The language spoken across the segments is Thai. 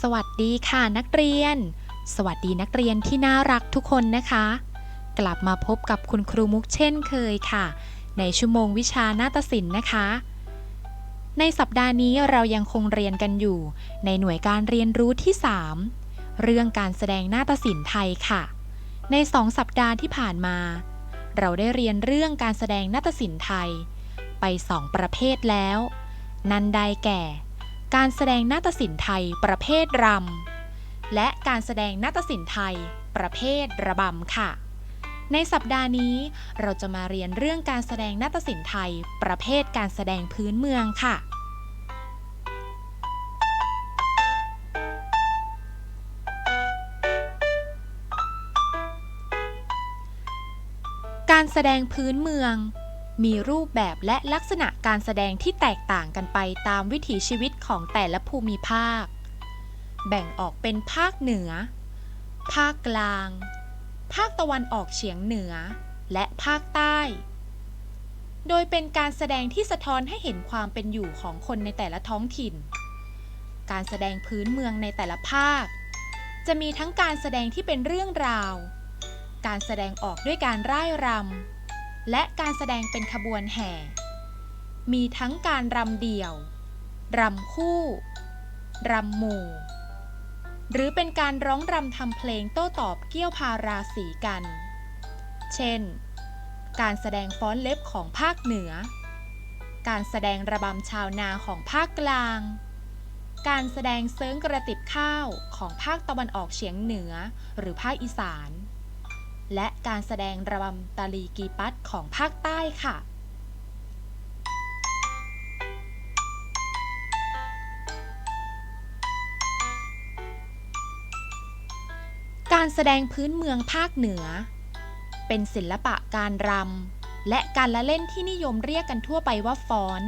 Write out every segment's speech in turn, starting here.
สวัสดีค่ะนักเรียน สวัสดีนักเรียนที่น่ารักทุกคนนะคะ กลับมาพบกับคุณครูมุกเช่นเคยค่ะ ในชั่วโมงวิชานาฏศิลป์นะคะ ในสัปดาห์นี้เรายังคงเรียนกันอยู่ ในหน่วยการเรียนรู้ที่ 3 เรื่องการแสดงนาฏศิลป์ไทยค่ะ ในสองสัปดาห์ที่ผ่านมา เราได้เรียนเรื่องการแสดงนาฏศิลป์ไทย ไปสองประเภทแล้ว นันได้แก่ การแสดงนาฏศิลป์ไทยประเภทรำ และการแสดงนาฏศิลป์ไทย ประเภทระบำค่ะ ในสัปดาห์นี้เราจะมาเรียนเรื่องการแสดงนาฏศิลป์ไทย ประเภทการแสดงพื้นเมืองค่ะการแสดงพื้นเมือง มีรูปแบบและลักษณะการแสดงที่แตกต่างกันไปตามวิถีชีวิตของแต่ละภูมิภาค แบ่งออกเป็นภาคเหนือ ภาคกลาง ภาคตะวันออกเฉียงเหนือ และภาคใต้ โดยเป็นการแสดงที่สะท้อนให้เห็นความเป็นอยู่ของคนในแต่ละท้องถิ่น การแสดงพื้นเมืองในแต่ละภาค จะมีทั้งการแสดงที่เป็นเรื่องราว การแสดงออกด้วยการร่ายรำ และการแสดงเป็นขบวนแห่ มีทั้งการรำเดี่ยว รำคู่ รำหมู่ หรือเป็นการร้องรำทำเพลงโต้ตอบเกี่ยวพาราสีกัน เช่น การแสดงฟ้อนเล็บของภาคเหนือ การแสดงระบำชาวนาของภาคกลาง การแสดงเซิงกระติบข้าวของภาคตะวันออกเฉียงเหนือหรือภาคอีสาน และการแสดงระบำตาลีกีปัดของภาคใต้ค่ะการแสดงพื้นเมืองภาคเหนือ เป็นศิลปะการรำและการละเล่นที่นิยมเรียกกันทั่วไปว่าฟ้อน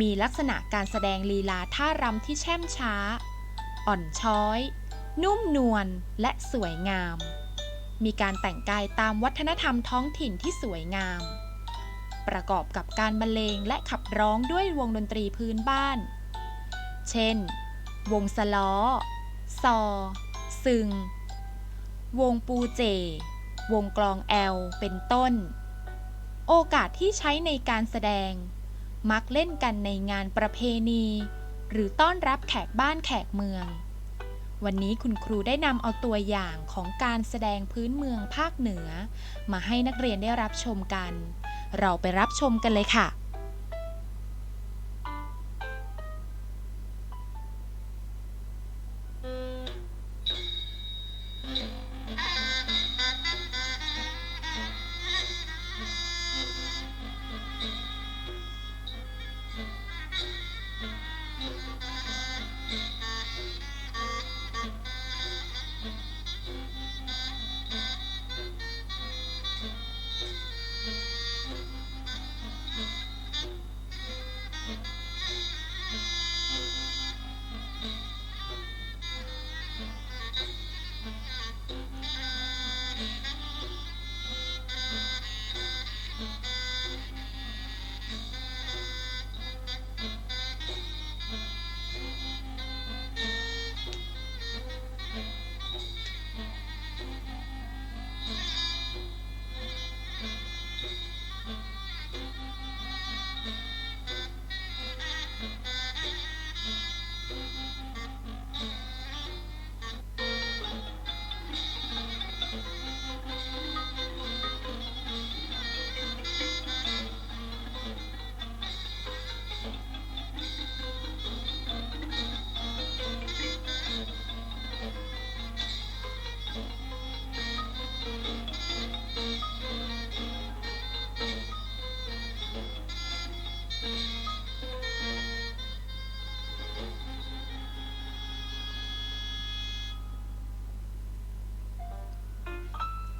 มีลักษณะการแสดงลีลาท่ารำที่แช่มช้า อ่อนช้อย นุ่มนวลและสวยงาม มีการแต่งกายตามวัฒนธรรมท้องถิ่นที่สวยงาม ประกอบกับการบรรเลงและขับร้องด้วยวงดนตรีพื้นบ้าน เช่น วงสล้อ ซอ ซึง วงปูเจ วงกลองแอล เป็นต้น โอกาสที่ใช้ในการแสดง มักเล่นกันในงานประเพณี หรือต้อนรับแขกบ้านแขกเมือง วันนี้คุณครูได้นำเอาตัวอย่างของการแสดงพื้นเมืองภาคเหนือ มาให้นักเรียนได้รับชมกัน เราไปรับชมกันเลยค่ะ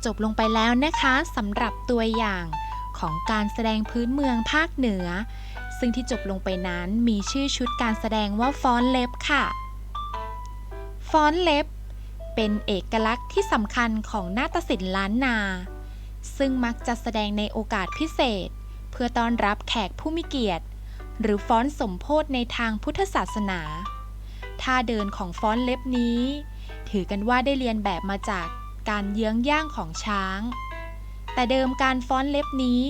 จบลงไปแล้วนะคะสำหรับตัวอย่างของการแสดงพื้นเมืองภาคเหนือ ซึ่งที่จบลงไปนั้นมีชื่อชุดการแสดงว่าฟ้อนเล็บค่ะฟ้อนเล็บ เป็นเอกลักษณ์ที่สำคัญของนาฏศิลป์ล้านนา ซึ่งมักจะแสดงในโอกาสพิเศษ เพื่อต้อนรับแขกผู้มีเกียรติ หรือฟ้อนสมโพธในทางพุทธศาสนาท่าเดินของฟ้อนเล็บนี้ ถือกันว่าได้เรียนแบบมาจาก การเยื้องย่างของช้าง แต่เดิมการฟ้อนเล็บนี้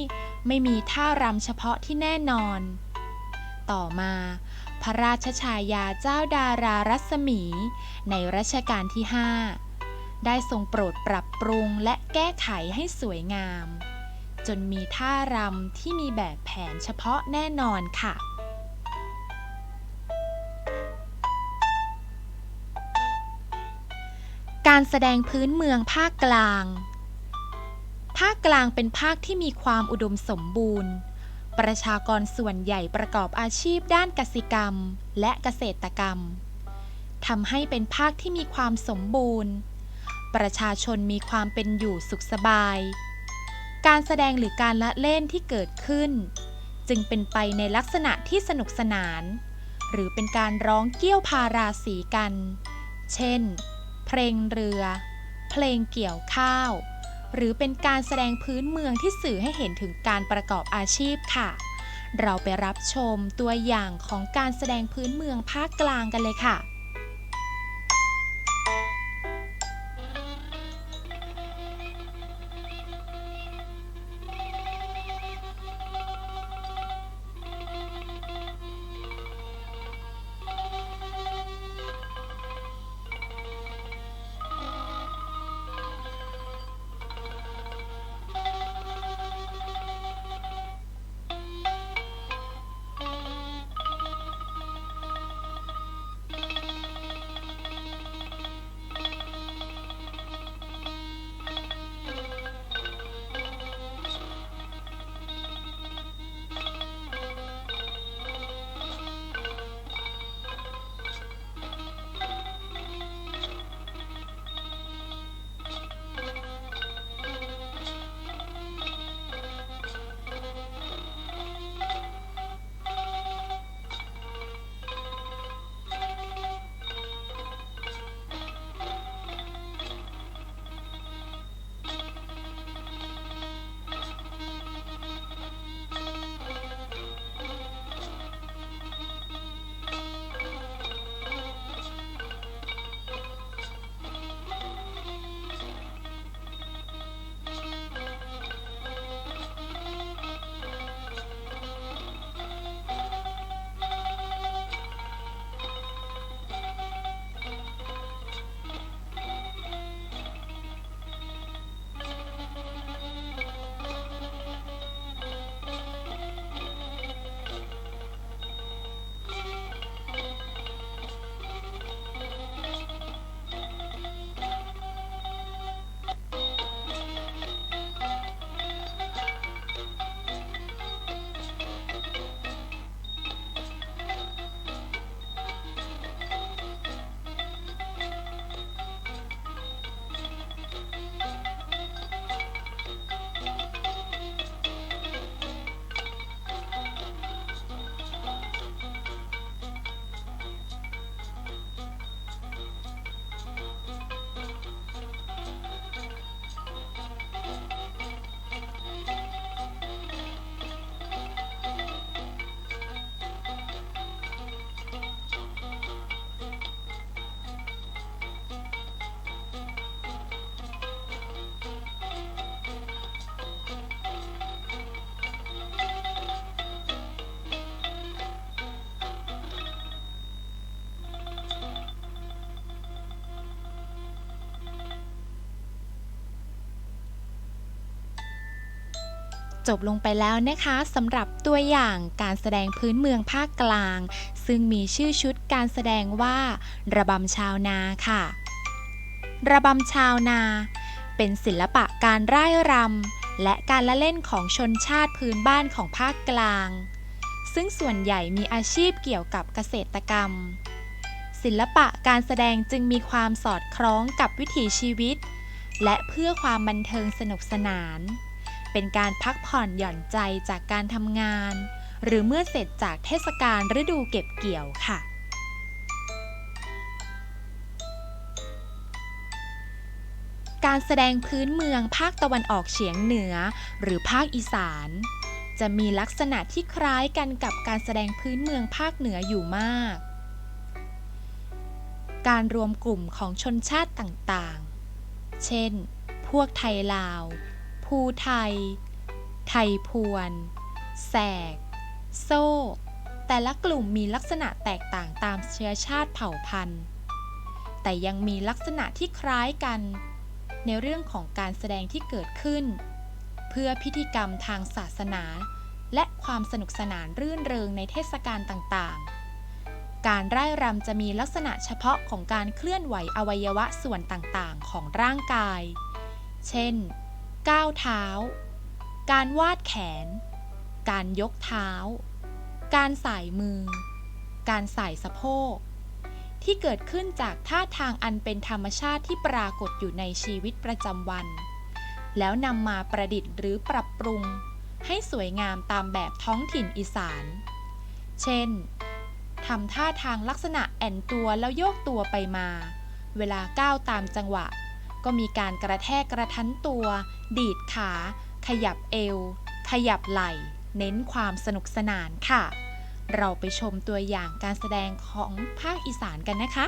ไม่มีท่ารำเฉพาะที่แน่นอน ต่อมา พระราชชายาเจ้าดารารัศมี ในรัชกาลที่ 5 ได้ทรงโปรดปรับปรุงและแก้ไขให้สวยงาม จนมีท่ารำที่มีแบบแผนเฉพาะแน่นอนค่ะ การแสดงพื้นเมืองภาคกลาง ภาคกลางเป็นภาคที่มีความอุดมสมบูรณ์ ประชากรส่วนใหญ่ประกอบอาชีพด้านกสิกรรมและเกษตรกรรม ทำให้เป็นภาคที่มีความสมบูรณ์ ประชาชนมีความเป็นอยู่สุขสบาย การแสดงหรือการละเล่นที่เกิดขึ้น จึงเป็นไปในลักษณะที่สนุกสนาน หรือเป็นการร้องเกี้ยวพาราสีกัน เช่น เพลงเรือ เพลงเกี่ยวข้าว หรือเป็นการแสดงพื้นเมืองที่สื่อให้เห็นถึงการประกอบอาชีพค่ะ เราไปรับชมตัวอย่างของการแสดงพื้นเมืองภาคกลางกันเลยค่ะ จบลงไปแล้วนะคะสำหรับตัวอย่างการแสดงพื้นเมืองภาคกลาง ซึ่งมีชื่อชุดการแสดงว่า ระบำชาวนาค่ะ ระบำชาวนา เป็นศิลปะการร่ายรำและการละเล่นของชนชาติพื้นบ้านของภาคกลาง ซึ่งส่วนใหญ่มีอาชีพเกี่ยวกับเกษตรกรรม ศิลปะการแสดงจึงมีความสอดคล้องกับวิถีชีวิต และเพื่อความบันเทิงสนุกสนาน เป็นการพักผ่อนหย่อนใจจากการทำงาน หรือเมื่อเสร็จจากเทศกาลฤดูเก็บเกี่ยวค่ะ การแสดงพื้นเมืองภาคตะวันออกเฉียงเหนือ หรือภาคอีสาน จะมีลักษณะที่คล้ายกันกับการแสดงพื้นเมืองภาคเหนืออยู่มาก การรวมกลุ่มของชนชาติต่างๆ เช่น พวกไทยลาว ภูไทย ไทยพวน แสก โซ่ แต่ละกลุ่มมีลักษณะแตกต่างตามเชื้อชาติเผ่าพันธุ์ แต่ยังมีลักษณะที่คล้ายกัน ในเรื่องของการแสดงที่เกิดขึ้น เพื่อพิธีกรรมทางศาสนา และความสนุกสนานรื่นเริงในเทศกาลต่างๆการร่ายรำจะมีลักษณะเฉพาะของการเคลื่อนไหวอวัยวะส่วนต่างๆ ของร่างกาย เช่น ก้าวเท้า การวาดแขน การยกเท้า การสายมือ การสายสะโพก ที่เกิดขึ้นจากท่าทางอันเป็นธรรมชาติที่ปรากฏอยู่ในชีวิตประจำวัน แล้วนำมาประดิษฐ์หรือปรับปรุง ให้สวยงามตามแบบท้องถิ่นอีสาน เช่นทำท่าทางลักษณะแอนตัวแล้วโยกตัวไปมา เวลาก้าวตามจังหวะ ก็มีการกระแทกกระทันตัว ดีดขา ขยับเอว ขยับไหล่ เน้นความสนุกสนานค่ะ เราไปชมตัวอย่างการแสดงของภาคอีสานกันนะคะ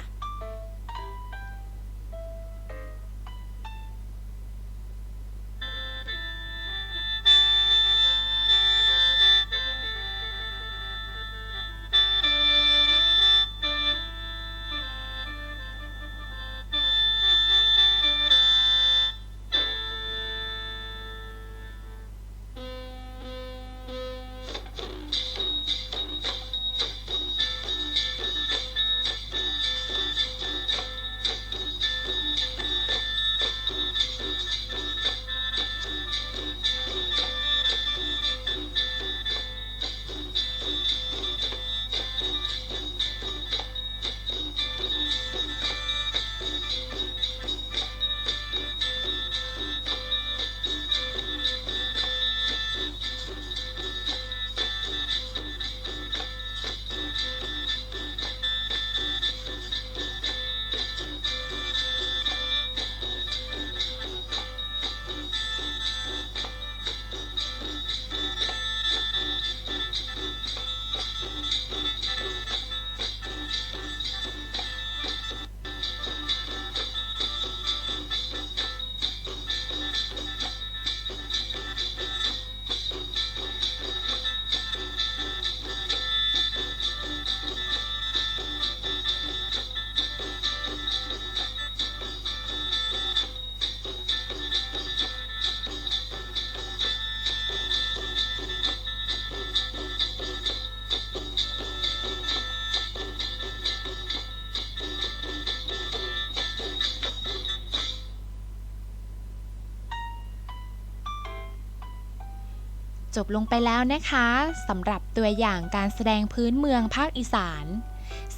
จบลงไปแล้วนะคะสำหรับตัวอย่างการแสดงพื้นเมืองภาคอีสาน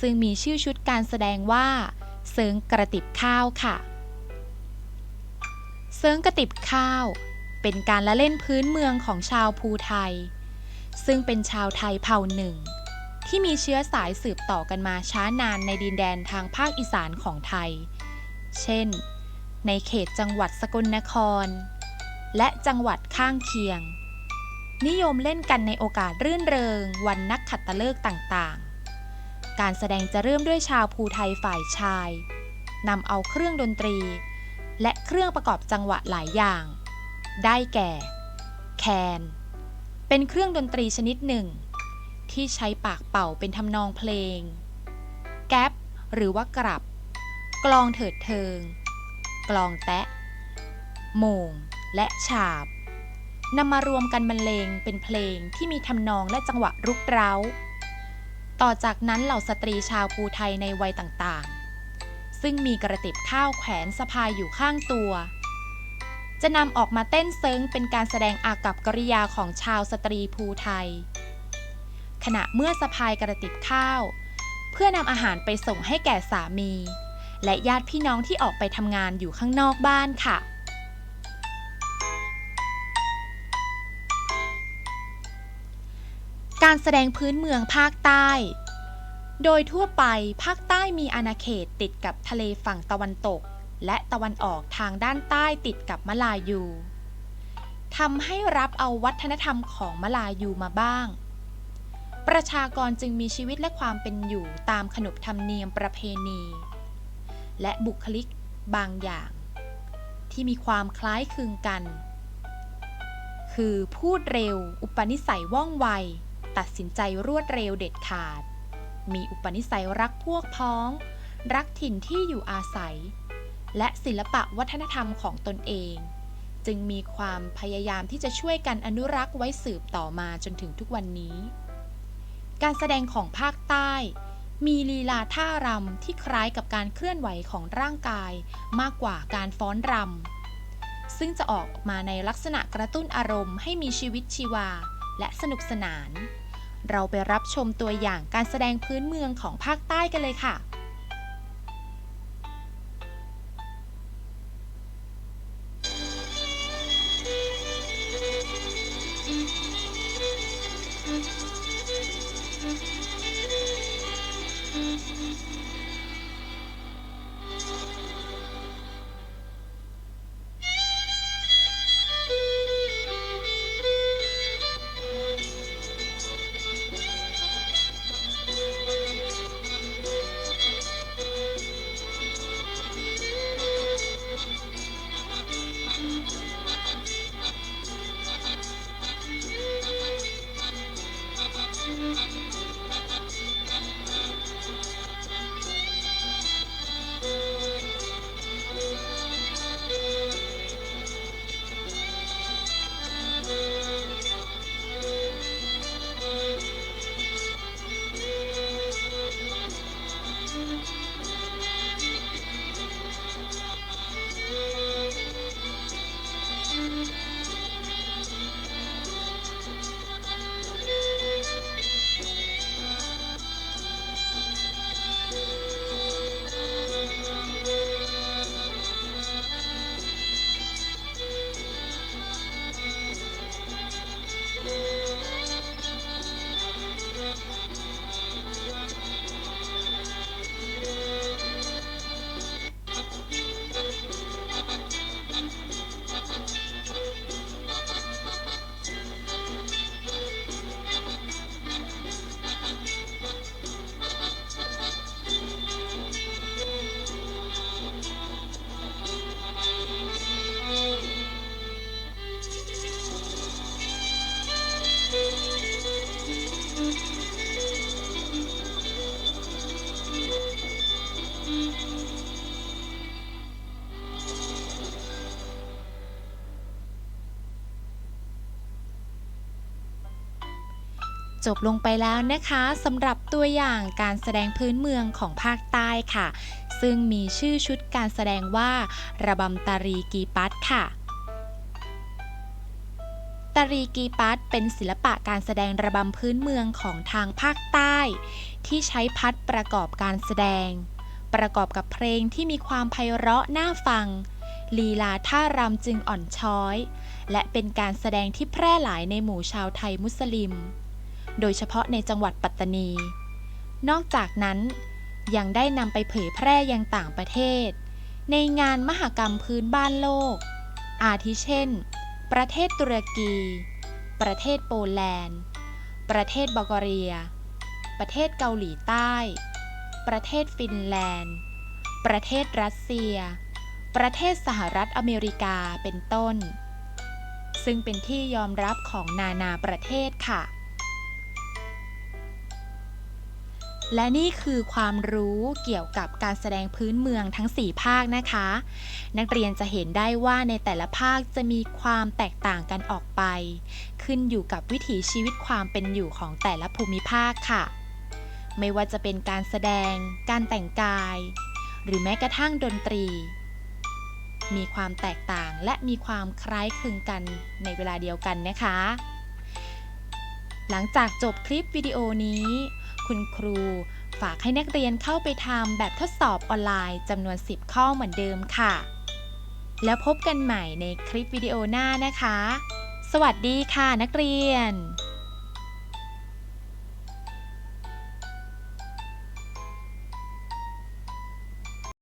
ซึ่งมีชื่อชุดการแสดงว่าเซิงกระติบข้าวค่ะเซิงกระติบข้าว เป็นการละเล่นพื้นเมืองของชาวภูไทย ซึ่งเป็นชาวไทยเผ่าหนึ่ง ที่มีเชื้อสายสืบต่อกันมาช้านานในดินแดนทางภาคอีสานของไทย เช่น ในเขตจังหวัดสกลนคร และจังหวัดข้างเคียง นิยมเล่นกันในโอกาสรื่นเริง วันนักขัตฤกษ์ต่างๆ การแสดงจะเริ่มด้วยชาวภูไทยฝ่ายชายนำเอาเครื่องดนตรี และเครื่องประกอบจังหวะหลายอย่าง ได้แก่ แคน เป็นเครื่องดนตรีชนิดหนึ่ง ที่ใช้ปากเป่าเป็นทำนองเพลง แก๊ปหรือว่ากรับ กลองเถิดเทิง กลองแตะโมงและฉาบ นำมารวมกันบรรเลงเป็นเพลงที่มีทำนองและจังหวะรุกเร้า ต่อจากนั้นเหล่าสตรีชาวภูไทยในวัยต่างๆ ซึ่งมีกระติบข้าวแขวนสะพายอยู่ข้างตัว จะนำออกมาเต้นเซิงเป็นการแสดงอากับกริยาของชาวสตรีภูไทย ขณะเมื่อสะพายกระติบข้าว เพื่อนำอาหารไปส่งให้แก่สามี และญาติพี่น้องที่ออกไปทำงานอยู่ข้างนอกบ้านค่ะ การแสดงพื้นเมืองภาคใต้ โดยทั่วไปภาคใต้มีอาณาเขตติดกับทะเลฝั่งตะวันตก และตะวันออกทางด้านใต้ติดกับมลายูทำให้รับเอาวัฒนธรรมของมลายูมาบ้าง ประชากรจึงมีชีวิตและความเป็นอยู่ตามขนบธรรมเนียมประเพณี และบุคลิกบางอย่าง ที่มีความคล้ายคลึงกัน คือพูดเร็ว อุปนิสัยว่องไว ตัดสินใจรวดเร็วเด็ดขาด มีอุปนิสัยรักพวกพ้อง รักถิ่นที่อยู่อาศัย และศิลปะวัฒนธรรมของตนเอง จึงมีความพยายามที่จะช่วยกันอนุรักษ์ไว้สืบต่อมาจนถึงทุกวันนี้ การแสดงของภาคใต้ มีลีลาท่ารำที่คล้ายกับการเคลื่อนไหวของร่างกายมากกว่าการฟ้อนรำซึ่งจะออกมาในลักษณะกระตุ้นอารมณ์ให้มีชีวิตชีวา และสนุกสนาน เราไปรับชมตัวอย่างการแสดงพื้นเมืองของภาคใต้กันเลยค่ะ จบลงไปแล้วนะคะสำหรับตัวอย่างการแสดงพื้นเมืองของภาคใต้ค่ะ ซึ่งมีชื่อชุดการแสดงว่า ระบำตารีกีปัตค่ะตรีกีปัตเป็นศิลปะการแสดงระบำพื้นเมืองของทางภาคใต้ ที่ใช้พัดประกอบการแสดง ประกอบกับเพลงที่มีความไพเราะน่าฟัง ลีลาท่ารำจึงอ่อนช้อย และเป็นการแสดงที่แพร่หลายในหมู่ชาวไทยมุสลิม โดยเฉพาะในจังหวัดปัตตานี นอกจากนั้น ยังได้นำไปเผยแพร่ยังต่างประเทศ ในงานมหกรรมพื้นบ้านโลก อาทิเช่น ประเทศตุรกี ประเทศโปแลนด์ ประเทศบัลแกเรีย ประเทศเกาหลีใต้ ประเทศฟินแลนด์ ประเทศรัสเซีย ประเทศสหรัฐอเมริกาเป็นต้น ซึ่งเป็นที่ยอมรับของนานาประเทศค่ะ และนี่คือความรู้เกี่ยวกับการแสดงพื้นเมืองทั้ง 4 ภาคนะคะ นักเรียนจะเห็นได้ว่าในแต่ละภาคจะมีความแตกต่างกันออกไป ขึ้นอยู่กับวิถีชีวิตความเป็นอยู่ของแต่ละภูมิภาคค่ะ ไม่ว่าจะเป็นการแสดง การแต่งกาย หรือแม้กระทั่งดนตรี มีความแตกต่างและมีความคล้ายคลึงกันในเวลาเดียวกันนะคะ หลังจากจบคลิปวิดีโอนี้ คุณครู ฝากให้นักเรียนเข้าไปทำแบบทดสอบออนไลน์จำนวน 10 ข้อเหมือนเดิมค่ะ แล้วพบกันใหม่ในคลิปวิดีโอหน้านะคะ สวัสดีค่ะนักเรียน